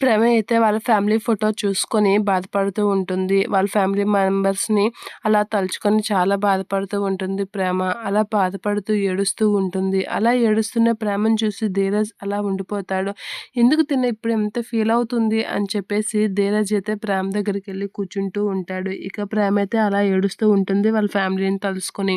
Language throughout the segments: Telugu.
ప్రేమ అయితే వాళ్ళ ఫ్యామిలీ ఫోటో చూసుకొని బాధపడుతూ ఉంటుంది. వాళ్ళ ఫ్యామిలీ మెంబర్స్ని అలా తలుచుకొని చాలా బాధపడుతూ ఉంటుంది ప్రేమ. అలా బాధపడుతూ ఏడుస్తూ ఉంటుంది. అలా ఏడుస్తున్న ప్రేమను చూసి ధీరజ్ అలా ఉండిపోతాడు. ఎందుకు తిన్న? ఇప్పుడు ఎంత ఫీల్ అవుతుంది? అని చెప్పేసి ధీరజ్ అయితే ప్రేమ దగ్గరికి వెళ్ళి కూర్చుంటూ ఉంటాడు. ఇక ప్రేమ అయితే అలా ఏడుస్తూ ఉంటుంది వాళ్ళ ఫ్యామిలీని తలుసుకొని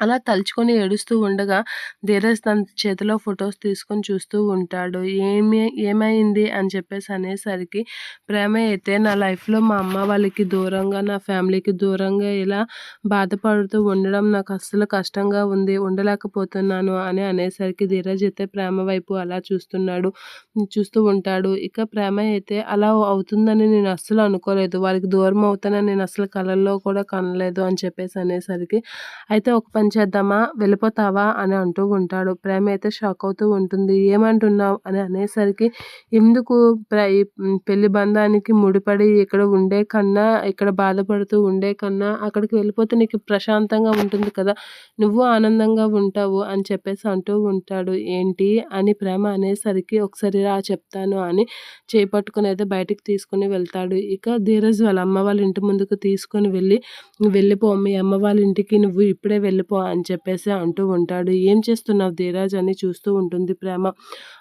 అలా తలుచుకొని ఏడుస్తూ ఉండగా ధీరజ్ తన చేతిలో ఫొటోస్ తీసుకొని చూస్తూ ఉంటాడు. ఏమి ఏమైంది? అని చెప్పేసి అనేసరికి ప్రేమ అయితే నా లైఫ్లో మా అమ్మ వాళ్ళకి దూరంగా నా ఫ్యామిలీకి దూరంగా ఇలా బాధపడుతూ ఉండడం నాకు అస్సలు కష్టంగా ఉంది ఉండలేకపోతున్నాను అని అనేసరికి ధీరజ్ అయితే ప్రేమ వైపు అలా చూస్తున్నాడు చూస్తూ ఉంటాడు. ఇక ప్రేమ అయితే అలా అవుతుందని నేను అస్సలు అనుకోలేదు. వారికి దూరం అవుతానని నేను అసలు కళల్లో కూడా కనలేదు అని చెప్పేసి అనేసరికి అయితే ఒక పని చేద్దామా? వెళ్ళిపోతావా? అని అంటూ ఉంటాడు. ప్రేమ అయితే షాక్ అవుతూ ఉంటుంది. ఏమంటున్నావు? అని అనేసరికి ఎందుకు? పెళ్ళి బంధానికి ముడిపడి ఇక్కడ ఉండే కన్నా ఇక్కడ బాధపడుతూ ఉండే కన్నా అక్కడికి వెళ్ళిపోతే నీకు ప్రశాంతంగా ఉంటుంది కదా? నువ్వు ఆనందంగా ఉంటావు అని చెప్పేసి అంటూ ఉంటాడు. ఏంటి? అని ప్రేమ అనేసరికి ఒకసారి రా చెప్తాను అని చేపట్టుకుని అయితే బయటికి తీసుకుని వెళ్తాడు. ఇక ధీరజ్ వాళ్ళ అమ్మ వాళ్ళ ఇంటి ముందుకు తీసుకొని వెళ్ళి వెళ్ళిపో మీ అమ్మ వాళ్ళ ఇంటికి నువ్వు ఇప్పుడే వెళ్ళిపో అని చెప్పేసి అంటూ ఉంటాడు. ఏం చేస్తున్నావు ధీరాజ్? అని చూస్తూ ఉంటుంది ప్రేమ.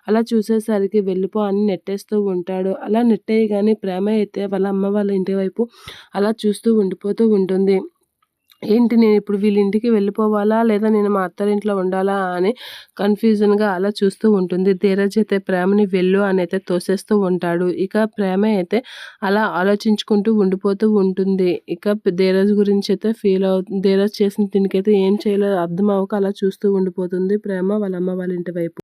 అలా చూసేసరికి వెళ్ళిపో అని నెట్టేస్తూ ఉంటాడు. అలా నెట్టేయగానే ప్రేమ అయితే వాళ్ళ అమ్మ వాళ్ళ ఇంటి వైపు అలా చూస్తూ ఉండిపోతూ ఉంటుంది. ఏంటి నేను ఇప్పుడు వీళ్ళ ఇంటికి వెళ్ళిపోవాలా? లేదా నేను మా అత్తారింట్లో ఉండాలా? అని కన్ఫ్యూజన్గా అలా చూస్తూ ఉంటుంది. ధీరజ్ అయితే ప్రేమని వెళ్ళు అని అయితే తోసేస్తూ ఉంటాడు. ఇక ప్రేమ అయితే అలా ఆలోచించుకుంటూ ఉండిపోతూ ఉంటుంది. ఇక ధీరజ్ గురించి అయితే ఫీల్ అవుతుంది ధీరజ్ చేసిన దీనికైతే ఏం చేయలేదు అర్థం అవ్వక అలా చూస్తూ ఉండిపోతుంది ప్రేమ వాళ్ళ అమ్మ వాళ్ళ ఇంటి వైపు.